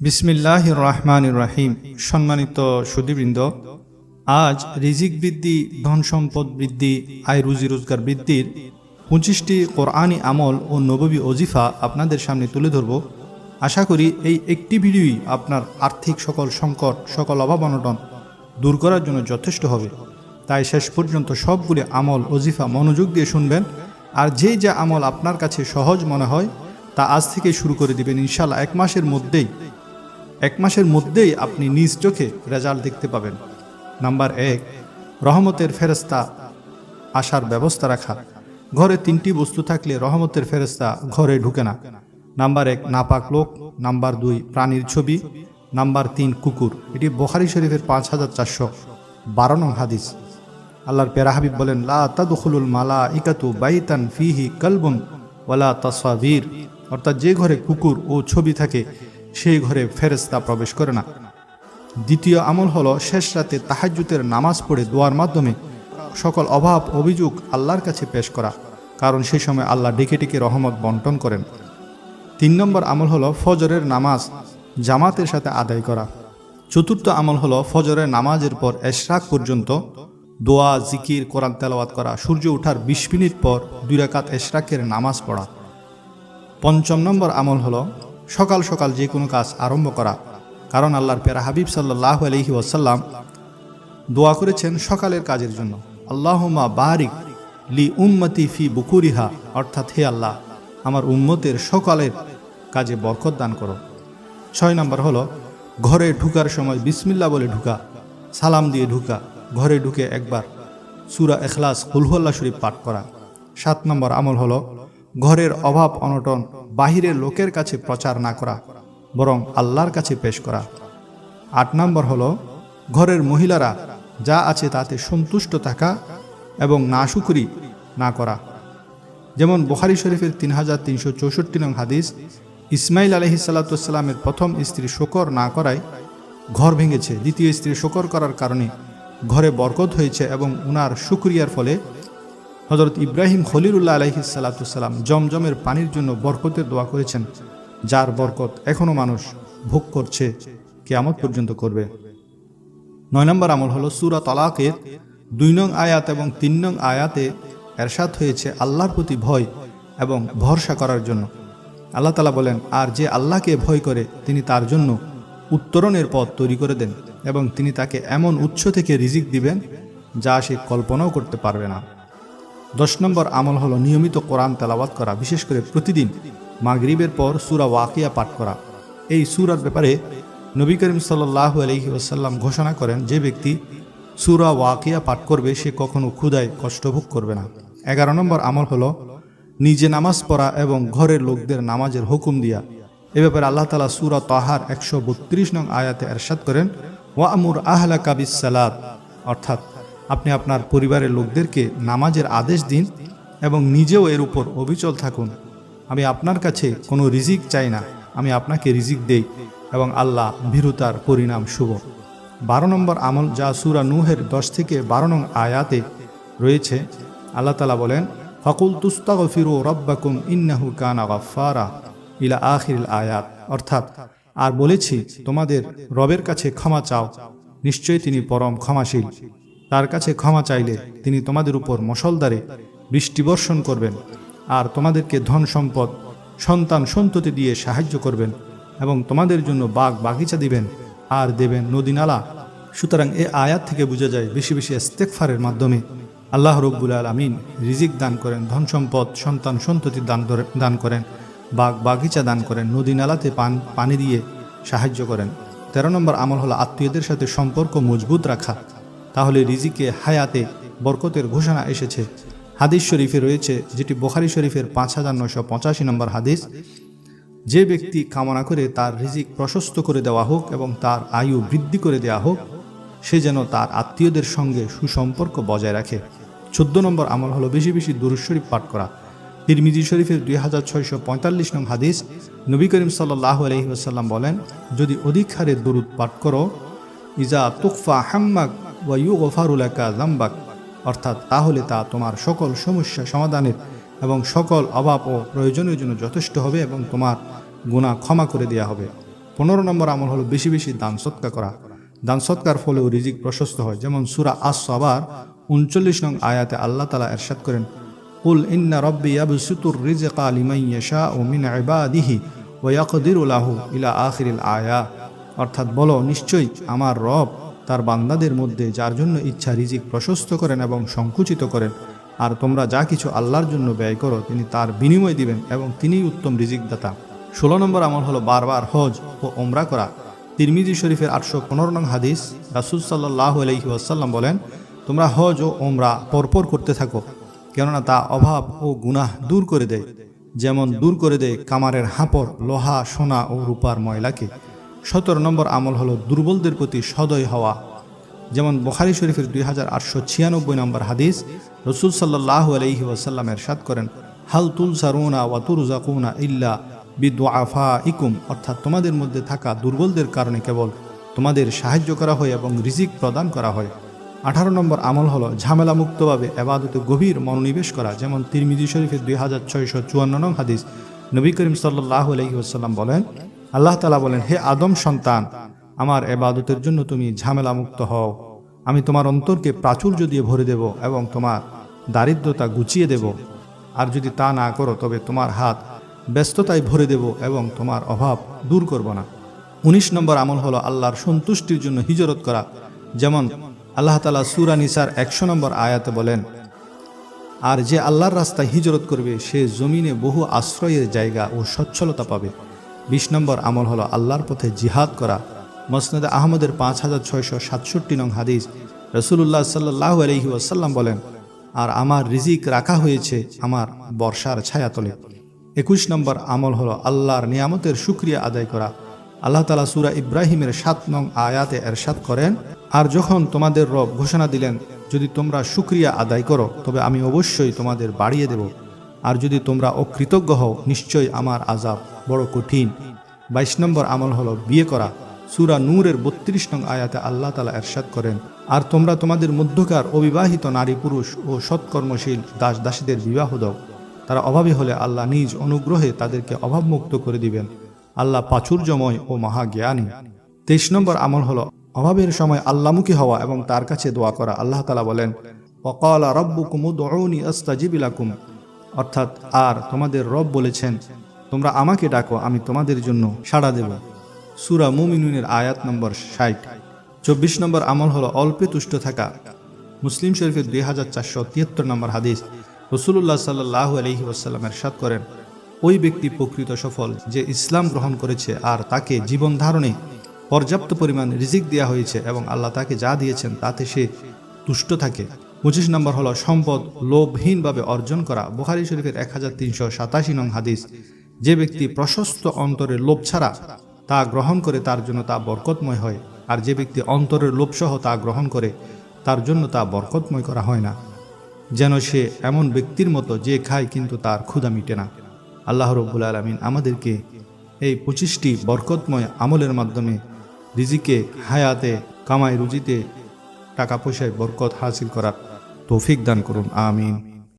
বিসমিল্লাহ রহমান রাহিম সম্মানিত সুদীবৃন্দ আজ রিজিক বৃদ্ধি, ধন সম্পদ বৃদ্ধি, আয় রুজি রোজগার বৃদ্ধির পঁচিশটি কোরআনী আমল ও নববী অজিফা আপনাদের সামনে তুলে ধরব। আশা করি এই একটি ভিডিওই আপনার আর্থিক সকল সংকট, সকল অভাব অনটন দূর করার জন্য যথেষ্ট হবে। তাই শেষ পর্যন্ত সবগুলি আমল অজিফা মনোযোগ দিয়ে শুনবেন। আর যে যা আমল আপনার কাছে সহজ মনে হয়, তা আজ থেকে শুরু করে দিবেন ইনশাল্লাহ এক মাসের মধ্যেই। এক মাসের মধ্যেই আপনি নিজ চোখে রেজাল্ট দেখতে পাবেন। নাম্বার এক, রহমতের ফেরস্তা আসার ব্যবস্থা রাখা। ঘরে তিনটি বস্তু থাকলে রহমতের ফেরস্তা ঘরে ঢুকে না। নাম্বার এক, নাপাক লোক। নাম্বার দুই, প্রাণীর ছবি। নাম্বার তিন, কুকুর। এটি বোখারি শরীফের পাঁচ হাজার চারশো বারো নং হাদিস। আল্লাহর পেরা হাবিব বলেন, লা তাদখুলুল মালা ইকাতু বাইতান ফিহি কালবুন ওয়ালা তাসাবির অর্থাৎ যে ঘরে কুকুর ও ছবি থাকে সেই ঘরে ফেরেস্তা প্রবেশ করে না। দ্বিতীয় আমল হলো শেষ রাতে তাহাজ্জুতের নামাজ পড়ে দোয়ার মাধ্যমে সকল অভাব, অভিযোগ আল্লাহর কাছে পেশ করা, কারণ সেই সময় আল্লাহ ডেকে ডেকে রহমত বন্টন করেন। তিন নম্বর আমল হলো ফজরের নামাজ, জামাতের সাথে আদায় করা। চতুর্থ আমল হলো ফজরের নামাজের পর এশরাক পর্যন্ত দোয়া, জিকির, কোরআন তেলাওয়াত করা, সূর্য ওঠার বিশ মিনিট পর দুই রাকাত এশরাকের নামাজ পড়া। পঞ্চম নম্বর আমল হলো সকাল সকাল যে কোনো কাজ আরম্ভ করা। কারণ আল্লাহর পেরা হাবিব সাল্লাহ আলহি ওয়াসাল্লাম দোয়া করেছেন সকালের কাজের জন্য। আল্লাহমা বারিক লি উম্মতি ফি বুকুরিহা, অর্থাৎ হে আল্লাহ, আমার উম্মতের সকালের কাজে বরকত দান করো। ছয় নম্বর হলো, ঘরে ঢুকার সময় বিসমিল্লা বলে ঢুকা, সালাম দিয়ে ঢুকা, ঘরে ঢুকে একবার সুরা এখলাস হুলহল্লা শরীফ পাঠ করা। সাত নম্বর আমল হলো ঘরের অভাব অনটন, বাহিরের লোকের কাছে প্রচার না করা, বরং আল্লাহর কাছে পেশ করা। আট নম্বর হলো, ঘরের মহিলারা যা আছে তাতে সন্তুষ্ট থাকা এবং নাশুকরি না করা। যেমন বুখারি শরীফের তিন হাজার তিনশো চৌষট্টি নং হাদিস, ইসমাইল আলহি সাল্লাতামের প্রথম স্ত্রী শকর না করায় ঘর ভেঙেছে। দ্বিতীয় স্ত্রী শকর করার কারণে ঘরে বরকত হয়েছে এবং উনার শুক্রিয়ার ফলে হজরত ইব্রাহিম খলিলুল্লাহ আলহি সাল্লাতুসাল্লাম জমজমের পানির জন্য বরকতের দোয়া করেছেন, যার বরকত এখনও মানুষ ভোগ করছে, কেয়ামত পর্যন্ত করবে। নয় নম্বর আমল হলো সুরা তলাকের দুই নং আয়াত এবং তিন নং আয়াতে এরশাদ হয়েছে আল্লাহর প্রতি ভয় এবং ভরসা করার জন্য। আল্লাহ তালা বলেন, আর যে আল্লাহকে ভয় করে, তিনি তার জন্য উত্তরণের পথ তৈরি করে দেন এবং তিনি তাকে এমন উৎস থেকে রিজিক দিবেন যা সে কল্পনাও করতে পারবে না। দশ নম্বর আমল হলো নিয়মিত কোরআন তেলাওয়াত করা, বিশেষ করে প্রতিদিন মাগরিবের পর সুরা ওয়াকিয়া পাঠ করা। এই সুরার ব্যাপারে নবী করিম সাল্লাহ আলহি ওসাল্লাম ঘোষণা করেন, যে ব্যক্তি সুরা ওয়াকিয়া পাঠ করবে, সে কখনো ক্ষুদায় কষ্টভোগ করবে না। এগারো নম্বর আমল হলো নিজে নামাজ পড়া এবং ঘরের লোকদের নামাজের হুকুম দিয়া। এ ব্যাপারে আল্লাহ তালা সুরা তাহার একশো বত্রিশ নং আয়াতে এরশাদ করেন, ওয়া আমুর আহলা কাবিস সালাদ অর্থাৎ আপনি আপনার পরিবারের লোকদেরকে নামাজের আদেশ দিন এবং নিজেও এর উপর অবিচল থাকুন। আমি আপনার কাছে কোনো রিজিক চাই না। আমি আপনাকে রিজিক দেই এবং আল্লাহ ভীরুতার পরিণাম শুভ। বারো নম্বর আমল যা সুরা নুহের দশ থেকে বারো নং আয়াতে রয়েছে, আল্লাহ তালা বলেন ফকুল তুস্তাগ ফিরো রব্বাকুম ইন্নাহু কানা গফারা ইলা আখির আয়াত। অর্থাৎ, আর বলেছি, তোমাদের রবের কাছে ক্ষমা চাও। নিশ্চয়ই তিনি পরম ক্ষমাশীল। তার কাছে ক্ষমা চাইলে তিনি তোমাদের উপর মশলদারে বৃষ্টি বর্ষণ করবেন আর তোমাদেরকে ধন সম্পদ, সন্তান সন্ততি দিয়ে সাহায্য করবেন এবং তোমাদের জন্য বাগ বাগিচা দিবেন আর দেবেন নদী নালা। সুতরাং এ আয়াত থেকে বোঝা যায় বেশি বেশি ইস্তেকফারের মাধ্যমে আল্লাহ রব্বুল আলমিন রিজিক দান করেন, ধন সম্পদ, সন্তান সন্ততি দান দান করেন, বাগ বাগিচা দান করেন, নদী নালাতে পান, পানি দিয়ে সাহায্য করেন। তেরো নম্বর আমল হলো আত্মীয়দের সাথে সম্পর্ক মজবুত রাখা। তাহলে রিজিকে হায়াতে বরকতের ঘোষণা এসেছে। হাদিস শরীফে রয়েছে, যেটি বোখারি শরীফের পাঁচ হাজার নশো পঁচাশি নম্বর হাদিস। যে ব্যক্তি কামনা করে তার রিজিক প্রশস্ত করে দেওয়া হোক এবং তার আয়ু বৃদ্ধি করে দেওয়া হোক, সে যেন তার আত্মীয়দের সঙ্গে সুসম্পর্ক বজায় রাখে। চোদ্দ নম্বর আমল হলো বেশি বেশি দুরুজ শরীফ পাঠ করা। তিরমিজি শরীফের দুই হাজার ছয়শো পঁয়তাল্লিশ নং হাদিস, নবী করিম সাল্লাহ আলহিহাসাল্লাম বলেন, যদি অধিক হারে দরুদ পাঠ করো, ইজা তুকফা হাম্মাক ওয়া ইউ গফারুলাকা জাম্বাক অর্থাৎ তাহলে তা তোমার সকল সমস্যা সমাধানের এবং সকল অভাব ও প্রয়োজনের জন্য যথেষ্ট হবে এবং তোমার গুণা ক্ষমা করে দেওয়া হবে। পনেরো নম্বর আমল হলো বেশি বেশি দান সৎকা করা। দান সৎকার ফলেও রিজিক প্রশস্ত হয়। যেমন সুরা আস সবার উনচল্লিশ নং আয়াতে আল্লাহ তালা এরশাদ করেন, কুল ইন্না রব্বি ইয়াবসুতুর রিজকা লিমান ইয়াশাউ মিন ইবাদিহি ওয়া ইয়াকদিরু লাহু ইলা আখিরিল আয়া। অর্থাৎ বলো, নিশ্চয়ই আমার রব তার বান্দাদের মধ্যে যার জন্য ইচ্ছা রিজিক প্রশস্ত করেন এবং সংকুচিত করেন। আর তোমরা যা কিছু আল্লাহর জন্য ব্যয় করো, তিনি তার বিনিময় দিবেন এবং তিনিই উত্তম রিজিক দাতা ষোলো নম্বর আমল হলো বারবার হজ ও ওমরা করা। তিরমিজি শরীফের আটশো পনেরো নং হাদিস রাসুল সাল্লাহ আলহি আসাল্লাম বলেন, তোমরা হজ ও ওমরা পরপর করতে থাকো, কেননা তা অভাব ও গুনাহ দূর করে দেয়। যেমন দূর করে দেয় কামারের হাঁপড়, লোহা, সোনা ও রূপার ময়লাকে। সতেরো নম্বর আমল হলো দুর্বলদের প্রতি সদয় হওয়া। যেমন বখারি শরীফের দুই হাজার আটশো ছিয়ানব্বই নম্বর হাদিস, রসুল সাল্লাহ আলহি ওয়াসাল্লাম এরশাদ করেন, হাল তুল সারুনা ওয়া তুরজাকুনা ইল্লা বিদুআফা ইকুম অর্থাৎ তোমাদের মধ্যে থাকা দুর্বলদের কারণে কেবল তোমাদের সাহায্য করা হয় এবং রিজিক প্রদান করা হয়। আঠারো নম্বর আমল হলো ঝামেলা মুক্তভাবে এবাদতে গভীর মনোনিবেশ করা। যেমন তিরমিজি শরীফের দুই হাজার ছয়শো চুয়ান্ন নং হাদিস, নবী করিম সাল্লাহ আলহি ওসাল্লাম বলেন আল্লাহ তালা বলেন, হে আদম সন্তান, আমার এবাদতের জন্য তুমি ঝামেলা মুক্ত হও। আমি তোমার অন্তরকে প্রাচুর্য দিয়ে ভরে দেব এবং তোমার দারিদ্রতা গুছিয়ে দেব। আর যদি তা না করো, তবে তোমার হাত ব্যস্ততায় ভরে দেব এবং তোমার অভাব দূর করব না। উনিশ নম্বর আমল হলো আল্লাহর সন্তুষ্টির জন্য হিজরত করা। যেমন আল্লাহ তালা সুরা নিসার একশো নম্বর আয়াতে বলেন, আর যে আল্লাহর রাস্তায় হিজরত করবে, সে জমিনে বহু আশ্রয়ের জায়গা ও সচ্ছলতা পাবে। বিশ নম্বর আমল হলো আল্লাহর পথে জিহাদ করা। মসনদে আহমদের পাঁচ হাজার ছয়শো সাতষট্টি নং হাদিস। রসুল্লাহ সাল্লাহ আলহি আসাল্লাম বলেন, আর আমার রিজিক রাখা হয়েছে আমার বর্ষার ছায়াতলে। একুশ নম্বর আমল হলো আল্লাহর নিয়ামতের সুক্রিয়া আদায় করা। আল্লাহ তালা সুরা ইব্রাহিমের সাত নং আয়াতে এরশাদ করেন, আর যখন তোমাদের রব ঘোষণা দিলেন, যদি তোমরা সুক্রিয়া আদায় করো, তবে আমি অবশ্যই তোমাদের বাড়িয়ে দেব। আর যদি তোমরা অকৃতজ্ঞ হও, নিশ্চয়ই আমার আজাব বড় কঠিন। বাইশ নম্বর আমল হলো বিয়ে করা। সুরা নূরের বত্রিশ নং আয়াতে আল্লাহ তালা এরশাদ করেন, আর তোমরা তোমাদের মধ্যকার অবিবাহিত নারী, পুরুষ ও সৎকর্মশীল দাস দাসীদের বিবাহ দাও। তারা অভাবী হলে আল্লাহ নিজ অনুগ্রহে তাদেরকে অভাবমুক্ত করে দিবেন। আল্লাহ প্রাচুর্যময় ও মহাজ্ঞানী। তেইশ নম্বর আমল হলো অভাবের সময় আল্লামুখী হওয়া এবং তার কাছে দোয়া করা। আল্লাহ তালা বলেন অকালা রব্বু কুমুদৌনি আস্তাজিবিলাকুম অর্থাৎ, আর তোমাদের রব বলেছেন তোমরা আমাকে ডাকো, আমি তোমাদের জন্য সাড়া দেব। সুরা মুমিনুনের আয়াত নম্বর ষাট। চব্বিশ নম্বর আমল হলো অল্পে তুষ্ট থাকা। মুসলিম শরীফের দুই হাজার চারশো তিয়াত্তর নম্বর হাদিস। রসুল্লাহ সাল্লাহ আলহি ওসাল্লাম এরশাদ করেন, ওই ব্যক্তি প্রকৃত সফল যে ইসলাম গ্রহণ করেছে আর তাকে জীবন ধারণে পর্যাপ্ত পরিমাণ রিজিক দেওয়া হয়েছে এবং আল্লাহ তাকে যা দিয়েছেন তাতে সে তুষ্ট থাকে। পঁচিশ নম্বর হলো সম্পদ লোভহীনভাবে অর্জন করা। বুখারি শরীফের এক হাজার তিনশো সাতাশি নং হাদিস। যে ব্যক্তি প্রশস্ত অন্তরের লোভ ছাড়া তা গ্রহণ করে, তার জন্য তা বরকতময় হয়। আর যে ব্যক্তি অন্তরের লোভসহ তা গ্রহণ করে, তার জন্য তা বরকতময় করা হয় না। যেন সে এমন ব্যক্তির মতো যে খায় কিন্তু তার ক্ষুধা মিটে না। আল্লাহ রব্বুল আলমিন আমাদেরকে এই পঁচিশটি বরকতময় আমলের মাধ্যমে রিজিকে, হায়াতে কামাই রুজিতে টাকা পয়সায় বরকত হাসিল করার তৌফিক দান করুন। আমিন।